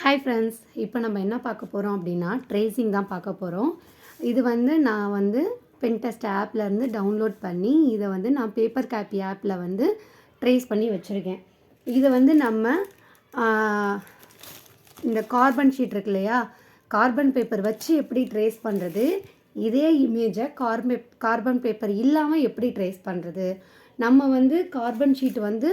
Hi friends இப்போ நம்ம என்ன பார்க்க போகிறோம் அப்படின்னா ட்ரேசிங் தான் பார்க்க போகிறோம் இது வந்து நான் வந்து பென்டெஸ்ட் ஆப்லேருந்து டவுன்லோட் பண்ணி இதை வந்து நான் பேப்பர் காப்பி ஆப்பில் வந்து ட்ரேஸ் பண்ணி வச்சுருக்கேன். இதை வந்து நம்ம இந்த கார்பன் ஷீட் இருக்கு இல்லையா கார்பன் பேப்பர் வச்சு எப்படி ட்ரேஸ் பண்ணுறது இதே இமேஜை கார்பன் கார்பன் பேப்பர் இல்லாமல் எப்படி ட்ரேஸ் பண்ணுறது நம்ம வந்து கார்பன் ஷீட் வந்து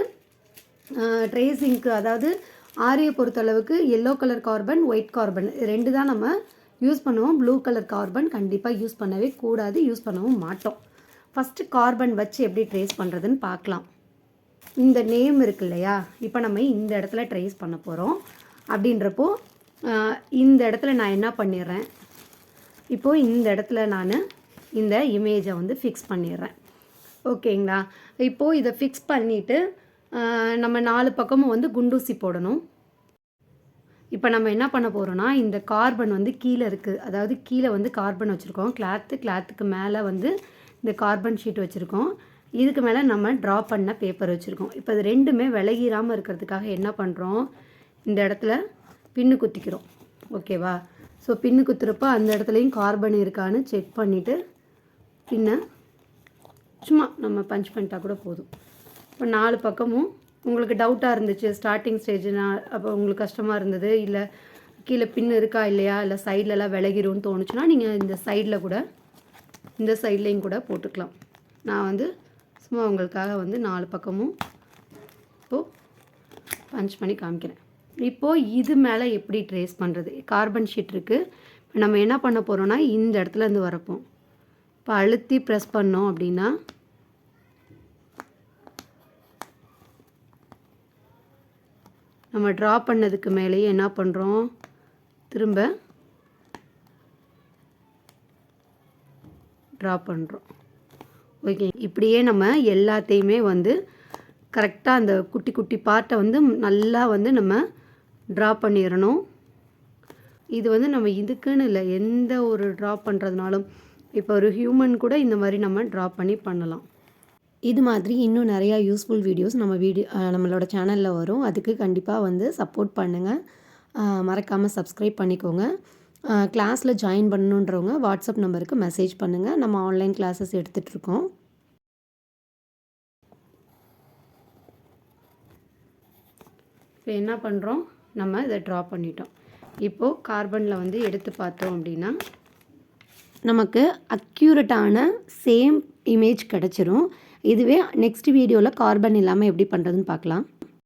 ட்ரேசிங்க்கு அதாவது ஆரியை பொறுத்தளவுக்கு yellow colour carbon white carbon ரெண்டு தான் நம்ம யூஸ் பண்ணுவோம். ப்ளூ கலர் கார்பன் கண்டிப்பாக யூஸ் பண்ணவே கூடாது. யூஸ் பண்ணவும் மாட்டோம். ஃபஸ்ட்டு கார்பன் வச்சு எப்படி ட்ரேஸ் பண்ணுறதுன்னு பார்க்கலாம். இந்த நேம் இருக்கு இல்லையா? இப்போ நம்ம இந்த இடத்துல ட்ரேஸ் பண்ண போகிறோம் அப்படின்றப்போ இந்த இடத்துல நான் என்ன பண்ணிடுறேன்? இப்போது இந்த இடத்துல நான் இந்த இமேஜை வந்து ஃபிக்ஸ் பண்ணிடுறேன். ஓகேங்களா இப்போது இதை ஃபிக்ஸ் பண்ணிவிட்டு நம்ம நாலு பக்கமும் வந்து குண்டூசி போடணும். இப்போ நம்ம என்ன பண்ண போகிறோம்னா இந்த கார்பன் வந்து கீழே இருக்குது அதாவது கீழே வந்து கார்பன் வச்சுருக்கோம். கிளாத்து கிளாத்துக்கு மேலே வந்து இந்த கார்பன் ஷீட் வச்சுருக்கோம். இதுக்கு மேலே நம்ம ட்ரா பண்ண பேப்பர் வச்சுருக்கோம். இப்போ இது ரெண்டுமே விலகிராமல் இருக்கிறதுக்காக என்ன பண்ணுறோம் இந்த இடத்துல பின்னு குத்திக்கிறோம். ஓகேவா? ஸோ பின்னு குத்துறப்போ அந்த இடத்துலையும் கார்பன் இருக்கான்னு செக் பண்ணிவிட்டு பின்ன சும்மா நம்ம பஞ்ச் பண்ணிட்டா கூட போதும். இப்போ நாலு பக்கமும் உங்களுக்கு டவுட்டாக இருந்துச்சு ஸ்டார்டிங் ஸ்டேஜ்னா அப்போ உங்களுக்கு கஷ்டமாக இருந்தது இல்லை கீழே பின் இருக்கா இல்லையா இல்லை சைட்லலாம் விலகிரும்னு தோணுச்சுன்னா நீங்கள் இந்த சைடில் கூட இந்த சைட்லேயும் கூட போட்டுக்கலாம். நான் வந்து சும்மா உங்களுக்காக வந்து நாலு பக்கமும் இப்போது பஞ்ச் பண்ணி காமிக்கிறேன். இப்போது இது மேலே எப்படி ட்ரேஸ் பண்ணுறது கார்பன் ஷீட் இருக்குது இப்போ நம்ம என்ன பண்ண போகிறோம்னா இந்த இடத்துல இருந்து வரப்போம் இப்போ அழுத்தி ப்ரெஸ் பண்ணோம் அப்படின்னா நம்ம ட்ரா பண்ணதுக்கு மேலேயே என்ன பண்ணுறோம் திரும்ப ட்ரா பண்ணுறோம் ஓகே இப்படியே நம்ம எல்லாத்தையுமே வந்து கரெக்டாக அந்த குட்டி குட்டி பார்ட்டை வந்து நல்லா வந்து நம்ம ட்ரா பண்ணிடணும் இது வந்து நம்ம இதுக்குன்னு இல்லை எந்த ஒரு ட்ரா பண்ணுறதுனாலும் இப்போ ஒரு ஹியூமன் கூட இந்த மாதிரி நம்ம ட்ரா பண்ணி பண்ணலாம். இது மாதிரி இன்னும் நிறையா யூஸ்ஃபுல் வீடியோஸ் நம்ம வீடியோ நம்மளோட சேனலில் வரும். அதுக்கு கண்டிப்பாக வந்து சப்போர்ட் பண்ணுங்கள் மறக்காமல் சப்ஸ்கிரைப் பண்ணிக்கோங்க. கிளாஸில் ஜாயின் பண்ணணுன்றவங்க வாட்ஸ்அப் நம்பருக்கு மெசேஜ் பண்ணுங்கள் நம்ம ஆன்லைன் கிளாஸஸ் எடுத்துகிட்ருக்கோம் இப்போ என்ன பண்ணுறோம் நம்ம இதை ட்ரா பண்ணிட்டோம். இப்போது கார்பனில் வந்து எடுத்து பார்த்தோம் அப்படின்னா நமக்கு அக்யூரட்டான சேம் இமேஜ் கிடச்சிரும். இதுவே நெக்ஸ்ட் வீடியோவில் கார்பன் இல்லாமல் எப்படி பண்ணுறதுன்னு பார்க்கலாம்.